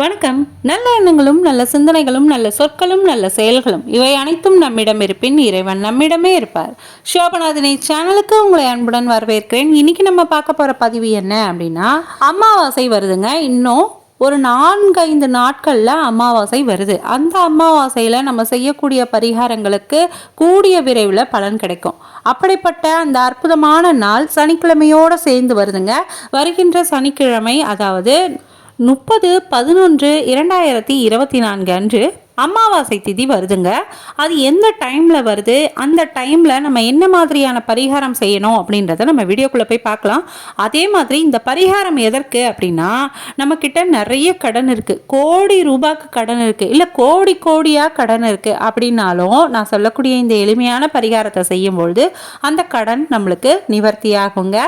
வணக்கம். நல்ல எண்ணங்களும் நல்ல சிந்தனைகளும் நல்ல சொற்களும் நல்ல செயல்களும் இவை அனைத்தும் நம்மிடம் இருப்பின் இறைவன் நம்மிடமே இருப்பார். சோபநாதினை சேனலுக்கு உங்களை அன்புடன் வரவேற்கிறேன். இன்னைக்கு நம்ம பார்க்க போகிற பதிவு என்ன அப்படின்னா அமாவாசை வருதுங்க. இன்னும் ஒரு நான்கைந்து நாட்களில் அமாவாசை வருது. அந்த அமாவாசையில் நம்ம செய்யக்கூடிய பரிகாரங்களுக்கு கூடிய விரைவில் பலன் கிடைக்கும். அப்படிப்பட்ட அந்த அற்புதமான நாள் சனிக்கிழமையோடு சேர்ந்து வருதுங்க. வருகின்ற சனிக்கிழமை அதாவது முப்பது பதினொன்று இரண்டாயிரத்தி இருபத்தி நான்கு அன்று அமாவாசை திதி வருதுங்க. அது எந்த டைமில் வருது? அந்த டைமில் நம்ம என்ன மாதிரியான பரிகாரம் செய்யணும் அப்படின்றத நம்ம வீடியோக்குள்ளே போய் பார்க்கலாம். அதே மாதிரி இந்த பரிகாரம் எதற்கு அப்படின்னா நம்மக்கிட்ட நிறைய கடன் இருக்குது கோடி ரூபாய்க்கு கடன் இருக்குது இல்லை கோடி கோடியாக கடன் இருக்குது அப்படின்னாலும் நான் சொல்லக்கூடிய இந்த எளிமையான பரிகாரத்தை செய்யும்பொழுது அந்த கடன் நம்மளுக்கு நிவர்த்தி ஆகுங்க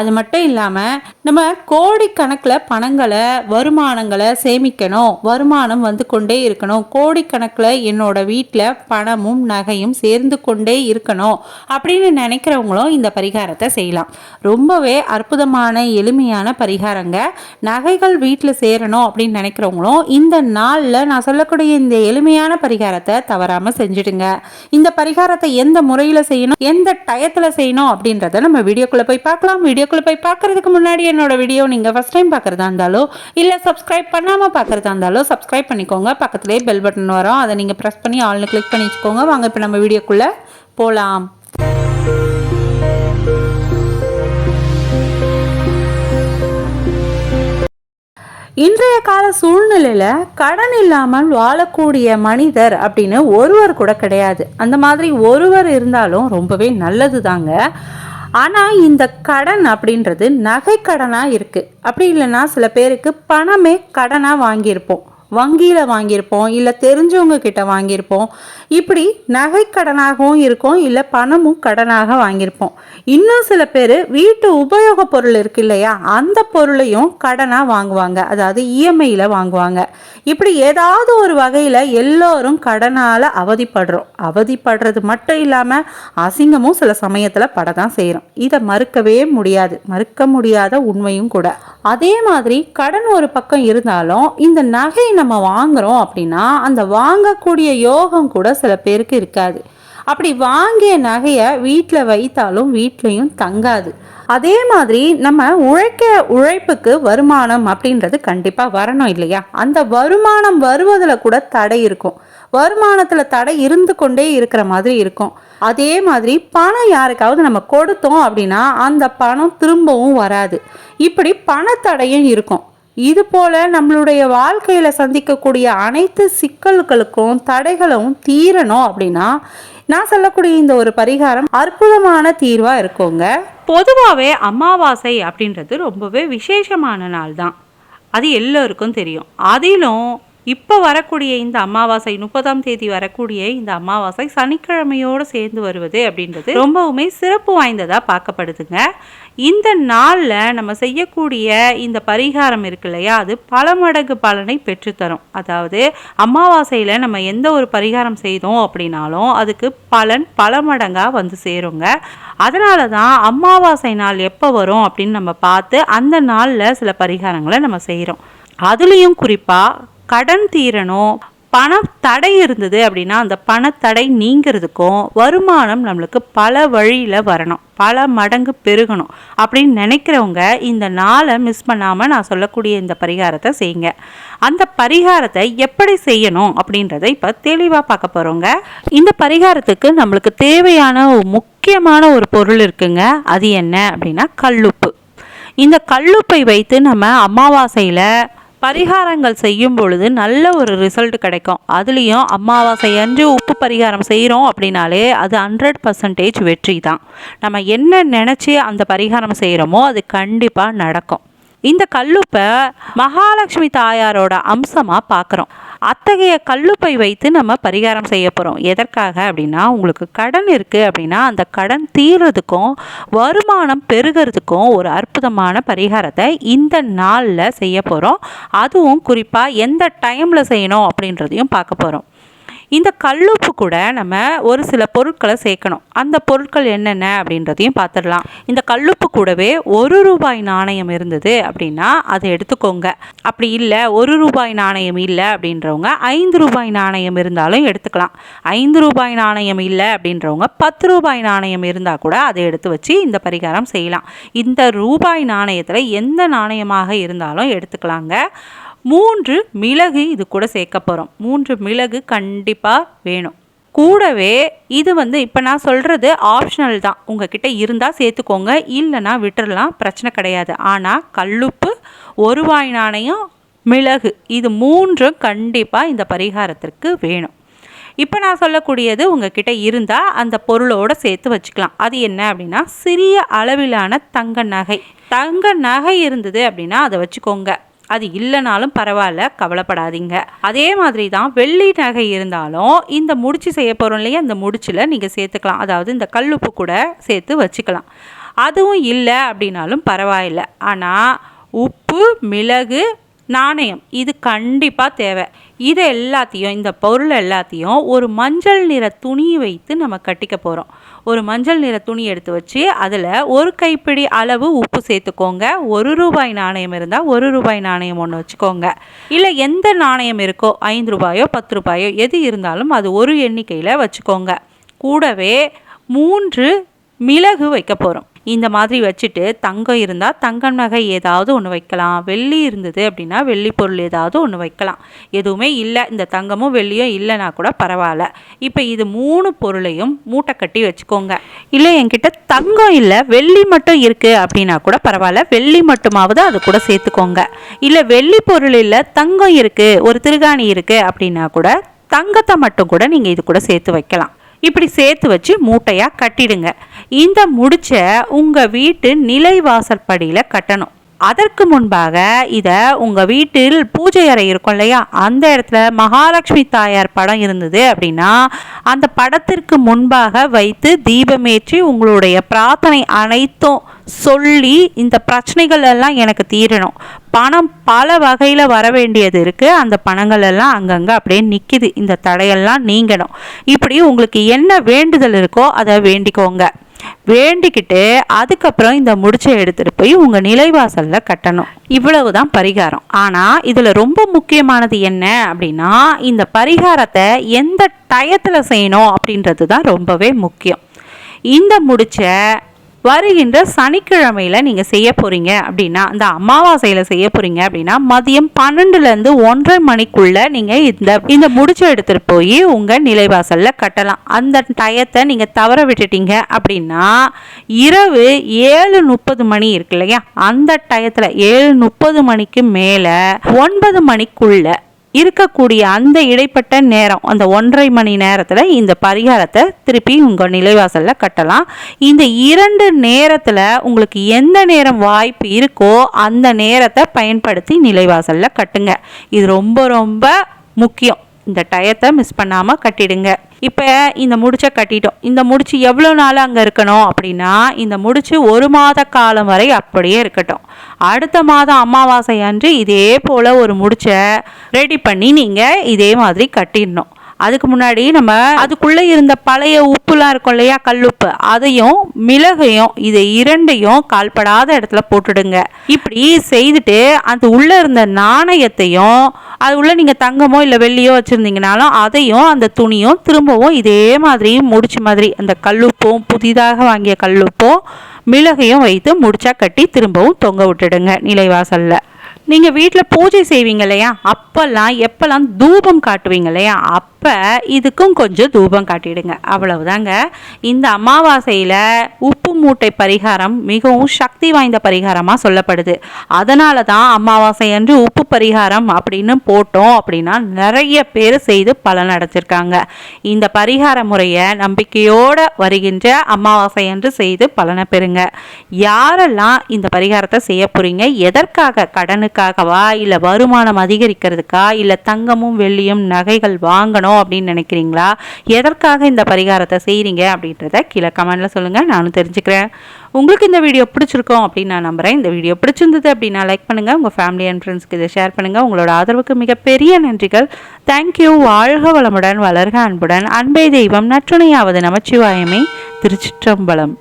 அது மட்டும் இல்லாமல் நம்ம கோடிக்கணக்கில் பணங்களை வருமானங்களை சேமிக்கணும். வருமானம் வந்து கொண்டே இருக்கணும். கோடி கோடிக்கணக்கில் என்னோட வீட்டில் பணமும் நகையும் சேர்ந்து கொண்டே இருக்கணும் அப்படின்னு நினைக்கிறவங்களும் இந்த பரிகாரத்தை செய்யலாம். ரொம்பவே அற்புதமான எளிமையான பரிகாரங்க. நகைகள் வீட்டில் சேரணும் அப்படின்னு நினைக்கிறவங்களும் இந்த நாளில் நான் சொல்லக்கூடிய இந்த எளிமையான பரிகாரத்தை தவறாமல் செஞ்சுடுங்க. இந்த பரிகாரத்தை எந்த முறையில் செய்யணும் எந்த டயத்தில் செய்யணும் அப்படின்றத நம்ம வீடியோக்குள்ளே போய் பார்க்கலாம். வீடியோக்குள்ளே போய் பார்க்கறதுக்கு முன்னாடி என்னோட வீடியோ நீங்கள் ஃபஸ்ட் டைம் பார்க்குறதா இருந்தாலோ இல்லை சப்ஸ்கிரைப் பண்ணாமல் பார்க்குறதா இருந்தாலோ சப்ஸ்கிரைப் பண்ணிக்கோங்க. பக்கத்துலேயே பெல் பட்டன் வரும். அதை நீங்கள் ப்ரெஸ் பண்ணி ஆள்னு கிளிக் பண்ணி வச்சுக்கோங்க. வாங்க இப்போ நம்ம வீடியோக்குள்ளே போகலாம் இன்றைய கால சூழ்நிலையில் கடன் இல்லாமல் வாழக்கூடிய மனிதர் அப்படின்னு ஒருவர் கூட கிடையாது. அந்த மாதிரி ஒருவர் இருந்தாலும் ரொம்பவே நல்லது தாங்க ஆனால் இந்த கடன் அப்படின்றது நகை கடனாக இருக்குது அப்படி இல்லைன்னா சில பேருக்கு பணமே கடனாக வாங்கியிருப்போம். வங்கியில் வாங்கியிருப்போம் இல்லை தெரிஞ்சவங்க கிட்ட வாங்கியிருப்போம். இப்படி நகை கடனாகவும் இருக்கும் இல்லை பணமும் கடனாக வாங்கியிருப்போம். இன்னும் சில பேர் வீட்டு உபயோக பொருள் இருக்கு இல்லையா அந்த பொருளையும் கடனாக வாங்குவாங்க. அதாவது இஎம்ஐயில் வாங்குவாங்க. இப்படி ஏதாவது ஒரு வகையில் எல்லோரும் கடனால் அவதிப்படுறோம். அவதிப்படுறது மட்டும் இல்லாமல் அசிங்கமும் சில சமயத்தில் பட தான் செய்கிறோம் இதை மறுக்கவே முடியாது. மறுக்க முடியாத உண்மையும் கூட. அதே மாதிரி கடன் ஒரு பக்கம் இருந்தாலும் இந்த நகை நம்ம நம்ம வாங்குறோம் அப்படின்னா அந்த வாங்கக்கூடிய யோகம் கூட சில பேருக்கு இருக்காது. அப்படி வாங்கிய நகையை வீட்டில் வைத்தாலும் வீட்லேயும் தங்காது. அதே மாதிரி நம்ம உழைக்க உழைப்புக்கு வருமானம் அப்படின்றது கண்டிப்பாக வரணும் இல்லையா? அந்த வருமானம் வருவதில் கூட தடை இருக்கும். வருமானத்தில் தடை இருந்து கொண்டே இருக்கிற மாதிரி இருக்கும். அதே மாதிரி பணம் யாருக்காவது நம்ம கொடுத்தோம் அப்படின்னா அந்த பணம் திரும்பவும் வராது. இப்படி பணத்தடையும் இருக்கும். இது போல நம்மளுடைய வாழ்க்கையில் சந்திக்கக்கூடிய அனைத்து சிக்கல்களுக்கும் தடைகளும் தீரணும் அப்படின்னா நான் சொல்லக்கூடிய இந்த ஒரு பரிகாரம் அற்புதமான தீர்வாக இருக்குங்க. பொதுவாகவே அமாவாசை அப்படின்றது ரொம்பவே விசேஷமான நாள் தான் அது எல்லோருக்கும் தெரியும். அதிலும் இப்போ வரக்கூடிய இந்த அமாவாசை முப்பதாம் தேதி வரக்கூடிய இந்த அமாவாசை சனிக்கிழமையோடு சேர்ந்து வருவது அப்படின்றது ரொம்பவுமே சிறப்பு வாய்ந்ததாக பார்க்கப்படுதுங்க. இந்த நாளில் நம்ம செய்யக்கூடிய இந்த பரிகாரம் இருக்கு இல்லையா அது பல மடங்கு பலனை பெற்றுத்தரும். அதாவது அமாவாசையில் நம்ம எந்த ஒரு பரிகாரம் செய்தோம் அப்படின்னாலும் அதுக்கு பலன் பல மடங்காக வந்து சேருங்க. அதனால தான் அமாவாசை நாள் எப்போ வரும் அப்படின்னு நம்ம பார்த்து அந்த நாளில் சில பரிகாரங்களை நம்ம செய்கிறோம் அதுலேயும் குறிப்பாக கடன் தீரணும் பண தடை இருந்தது அப்படின்னா அந்த பணத்தடை நீங்கிறதுக்கும் வருமானம் நம்மளுக்கு பல வழியில் வரணும். பல மடங்கு பெருகணும். அப்படின்னு நினைக்கிறவங்க இந்த நாளை மிஸ் பண்ணாமல் நான் சொல்லக்கூடிய இந்த பரிகாரத்தை செய்யுங்க. அந்த பரிகாரத்தை எப்படி செய்யணும் அப்படின்றத இப்போ தெளிவாக பார்க்க போகிறோங்க இந்த பரிகாரத்துக்கு நம்மளுக்கு தேவையான முக்கியமான ஒரு பொருள் இருக்குங்க. அது என்ன அப்படின்னா கல்லுப்பு. இந்த கல்லுப்பை வைத்து நம்ம அமாவாசையில் பரிகாரங்கள் செய்யும் பொழுது நல்ல ஒரு ரிசல்ட் கிடைக்கும். அதுலேயும் அமாவாசை அன்று உப்பு பரிகாரம் செய்கிறோம் அப்படின்னாலே அது ஹண்ட்ரட் பர்சன்டேஜ் வெற்றி தான். நம்ம என்ன நினச்சி அந்த பரிகாரம் செய்கிறோமோ அது கண்டிப்பாக நடக்கும். இந்த கல்லுப்பை மகாலட்சுமி தாயாரோட அம்சமாக பார்க்குறோம் அத்தகைய கல்லுப்பை வைத்து நம்ம பரிகாரம் செய்ய போகிறோம் எதற்காக அப்படின்னா உங்களுக்கு கடன் இருக்குது அப்படின்னா அந்த கடன் தீர்றதுக்கும் வருமானம் பெருகிறதுக்கும் ஒரு அற்புதமான பரிகாரத்தை இந்த நாளில் செய்ய போகிறோம் அதுவும் குறிப்பாக எந்த டைமில் செய்யணும் அப்படின்றதையும் பார்க்க போகிறோம் இந்த கல்லுப்பு கூட நம்ம ஒரு சில பொருட்களை சேர்க்கணும். அந்த பொருட்கள் என்னென்ன அப்படின்றதையும் பார்த்துடலாம். இந்த கல்லுப்பு கூடவே ஒரு ரூபாய் நாணயம் இருந்தது அப்படின்னா அதை எடுத்துக்கோங்க. அப்படி இல்லை ஒரு ரூபாய் நாணயம் இல்லை அப்படின்றவங்க ஐந்து ரூபாய் நாணயம் இருந்தாலும் எடுத்துக்கலாம். ஐந்து ரூபாய் நாணயம் இல்லை அப்படின்றவங்க பத்து ரூபாய் நாணயம் இருந்தால் கூட அதை எடுத்து வச்சு இந்த பரிகாரம் செய்யலாம். இந்த ரூபாய் நாணயத்தில் எந்த நாணயமாக இருந்தாலும் எடுத்துக்கலாங்க. மூன்று மிளகு இது கூட சேர்க்க போகிறோம் மூன்று மிளகு கண்டிப்பாக வேணும். கூடவே இது வந்து இப்போ நான் சொல்கிறது ஆப்ஷனல் தான். உங்ககிட்ட இருந்தால் சேர்த்துக்கோங்க. இல்லைனா விட்டுறலாம். பிரச்சனை கிடையாது. ஆனால் கல்லுப்பு ஒரு வாய் நாணயம் மிளகு இது மூன்றும் கண்டிப்பாக இந்த பரிகாரத்திற்கு வேணும். இப்போ நான் சொல்லக்கூடியது உங்ககிட்ட இருந்தால் அந்த பொருளோடு சேர்த்து வச்சுக்கலாம். அது என்ன அப்படின்னா சிறிய அளவிலான தங்க நகை. தங்க நகை இருந்தது அப்படின்னா அதை வச்சுக்கோங்க. அது இல்லைனாலும் பரவாயில்ல கவலைப்படாதீங்க. அதே மாதிரி தான் வெள்ளி நகை இருந்தாலும் இந்த முடிச்சு செய்ய போகிறோம் இல்லையா இந்த முடிச்சில் நீங்கள் சேர்த்துக்கலாம். அதாவது இந்த கல்லுப்பு கூட சேர்த்து வச்சுக்கலாம். அதுவும் இல்லை அப்படின்னாலும் பரவாயில்ல. ஆனால் உப்பு மிளகு நாணயம் இது கண்டிப்பாக தேவை. இதை எல்லாத்தையும் இந்த பொருள் எல்லாத்தையும் ஒரு மஞ்சள் நிற துணி வைத்து நம்ம கட்டிக்க போகிறோம் ஒரு மஞ்சள் நிற துணி எடுத்து வச்சு அதில் ஒரு கைப்பிடி அளவு உப்பு சேர்த்துக்கோங்க. ஒரு ரூபாய் நாணயம் இருந்தால் ஒரு ரூபாய் நாணயம் ஒன்று வச்சுக்கோங்க. இல்லை எந்த நாணயம் இருக்கோ ஐந்து ரூபாயோ பத்து ரூபாயோ எது இருந்தாலும் அது ஒரு எண்ணிக்கையில் வச்சுக்கோங்க. கூடவே மூன்று மிளகு வைக்க போகிறோம் இந்த மாதிரி வச்சுட்டு தங்கம் இருந்தால் தங்கம் நகை ஏதாவது ஒன்று வைக்கலாம். வெள்ளி இருந்தது அப்படின்னா வெள்ளி பொருள் ஏதாவது ஒன்று வைக்கலாம். எதுவுமே இல்லை. இந்த தங்கமும் வெள்ளியும் இல்லைனா கூட பரவாயில்ல. இப்போ இது மூணு பொருளையும் மூட்டை கட்டி வச்சுக்கோங்க. இல்லை என்கிட்ட தங்கம் இல்லை வெள்ளி மட்டும் இருக்குது அப்படின்னா கூட பரவாயில்ல. வெள்ளி மட்டுமாவது அது கூட சேர்த்துக்கோங்க. இல்லை வெள்ளி பொருள் இல்லை தங்கம் இருக்குது ஒரு திருகாணி இருக்குது அப்படின்னா கூட தங்கத்தை மட்டும் கூட நீங்கள் இது கூட சேர்த்து வைக்கலாம். இப்படி சேர்த்து வச்சு மூட்டையாக கட்டிடுங்க. இந்த முடிச்ச உங்கள் வீட்டு நிலைவாசற்படியில் கட்டணும். அதற்கு முன்பாக இதை உங்கள் வீட்டில் பூஜை அறை இருக்கும் இல்லையா? அந்த இடத்துல மகாலட்சுமி தாயார் படம் இருந்தது அப்படின்னா அந்த படத்திற்கு முன்பாக வைத்து தீபமேற்றி உங்களுடைய பிரார்த்தனை அனைத்தும் சொல்லி இந்த பிரச்சனைகள் எல்லாம் எனக்கு தீரணும். பணம் பல வகையில் வர வேண்டியது இருக்குது அந்த பணங்கள் எல்லாம் அங்கங்கே அப்படியே நிற்கிது இந்த தடையெல்லாம் நீங்கணும். இப்படி உங்களுக்கு என்ன வேண்டுதல் இருக்கோ அதை வேண்டிக்கோங்க. வேண்டிக்கிட்டு அதுக்கப்புறம் இந்த முடிச்சை எடுத்துகிட்டு போய் உங்கள் நிலைவாசலில் கட்டணும். இவ்வளவு தான் பரிகாரம். ஆனால் இதில் ரொம்ப முக்கியமானது என்ன அப்படின்னா இந்த பரிகாரத்தை எந்த டயத்தில் செய்யணும் அப்படின்றது தான் ரொம்பவே முக்கியம். இந்த முடிச்ச வருகின்ற சனிக்கிழமையில் நீங்கள் செய்ய போகிறீங்க அப்படின்னா இந்த அமாவாசையில் செய்ய போகிறீங்க அப்படின்னா மதியம் பன்னெண்டுலேருந்து ஒன்றரை மணிக்குள்ளே நீங்கள் இந்த இந்த முடிச்சை எடுத்துகிட்டு போய் உங்கள் நிலைவாசலில் கட்டலாம். அந்த டயத்தை நீங்கள் தவற விட்டுட்டீங்க அப்படின்னா இரவு ஏழு முப்பது மணி இருக்கு இல்லையா? அந்த டயத்தில் ஏழு முப்பது மணிக்கு மேலே ஒன்பது மணிக்குள்ளே இருக்கக்கூடிய அந்த இடைப்பட்ட நேரம் அந்த ஒன்றரை மணி நேரத்தில் இந்த பரிகாரத்தை திருப்பி உங்கள் நிலைவாசலில் கட்டலாம். இந்த இரண்டு நேரத்தில் உங்களுக்கு எந்த நேரம் வாய்ப்பு இருக்கோ அந்த நேரத்தை பயன்படுத்தி நிலைவாசலில் கட்டுங்க. இது ரொம்ப ரொம்ப முக்கியம். இந்த டயத்தை மிஸ் பண்ணாமல் கட்டிடுங்க. இப்போ இந்த முடிச்சை கட்டிட்டோம். இந்த முடிச்சு எவ்வளோ நாள் அங்கே இருக்கணும் அப்படின்னா இந்த முடிச்சு ஒரு மாத காலம் வரை அப்படியே இருக்கட்டும். அடுத்த மாதம் அமாவாசை அன்று இதே போல் ஒரு முடிச்சை ரெடி பண்ணி நீங்கள் இதே மாதிரி கட்டிடணும். அதுக்கு முன்னாடி நம்ம அதுக்குள்ளே இருந்த பழைய உப்புலாம் இருக்கும் இல்லையா கல்லுப்பு? அதையும் மிளகையும் இதை இரண்டையும் கால்படாத இடத்துல போட்டுடுங்க. இப்படி செய்துட்டு அது உள்ளே இருந்த நாணயத்தையும் அது உள்ள நீங்கள் தங்கமோ இல்லை வெள்ளியோ வச்சுருந்தீங்கனாலும் அதையும் அந்த துணியும் திரும்பவும் இதே மாதிரி முடிச்ச மாதிரி அந்த கல்லுப்பும் புதிதாக வாங்கிய கல்லுப்பும் மிளகையும் வைத்து முடிச்சா கட்டி திரும்பவும் தொங்க விட்டுடுங்க நிலைவாசலில். நீங்கள் வீட்டில் பூஜை செய்வீங்க இல்லையா? அப்போல்லாம் எப்போல்லாம் தூபம் காட்டுவீங்க இல்லையா? அப் அப்போ இதுக்கும் கொஞ்சம் தூபம் காட்டிடுங்க. அவ்வளவுதாங்க. இந்த அமாவாசையில் உப்பு மூட்டை பரிகாரம் மிகவும் சக்தி வாய்ந்த பரிகாரமாக சொல்லப்படுது. அதனால தான் அமாவாசை அன்று உப்பு பரிகாரம் அப்படின்னு போட்டோம் அப்படின்னா நிறைய பேர் செய்து பலன் அடைச்சிருக்காங்க இந்த பரிகார முறையை நம்பிக்கையோடு வருகின்ற அமாவாசை அன்று செய்து பலனை பெறுங்க. யாரெல்லாம் இந்த பரிகாரத்தை செய்ய போகிறீங்க எதற்காக? கடனுக்காகவா? இல்லை வருமானம் அதிகரிக்கிறதுக்கா? இல்லை தங்கமும் வெள்ளியும் நகைகள் வாங்கணும்? பண்ணணும் அப்படின்னு நினைக்கிறீங்களா? எதற்காக இந்த பரிகாரத்தை செய்கிறீங்க அப்படின்றத கீழே கமெண்டில் சொல்லுங்கள் நானும் தெரிஞ்சுக்கிறேன். உங்களுக்கு இந்த வீடியோ பிடிச்சிருக்கோம் அப்படின்னு நான் நம்புகிறேன் இந்த வீடியோ பிடிச்சிருந்தது அப்படின்னா லைக் பண்ணுங்கள் உங்கள் ஃபேமிலி அண்ட் ஃப்ரெண்ட்ஸ்க்கு இதை ஷேர் பண்ணுங்கள் உங்களோட ஆதரவுக்கு மிகப்பெரிய நன்றிகள். தேங்க்யூ வாழ்க வளமுடன் வளர்க அன்புடன். அன்பே தெய்வம் நற்றுணையாவது நமச்சிவாயமே. திருச்சிற்றம்பலம்.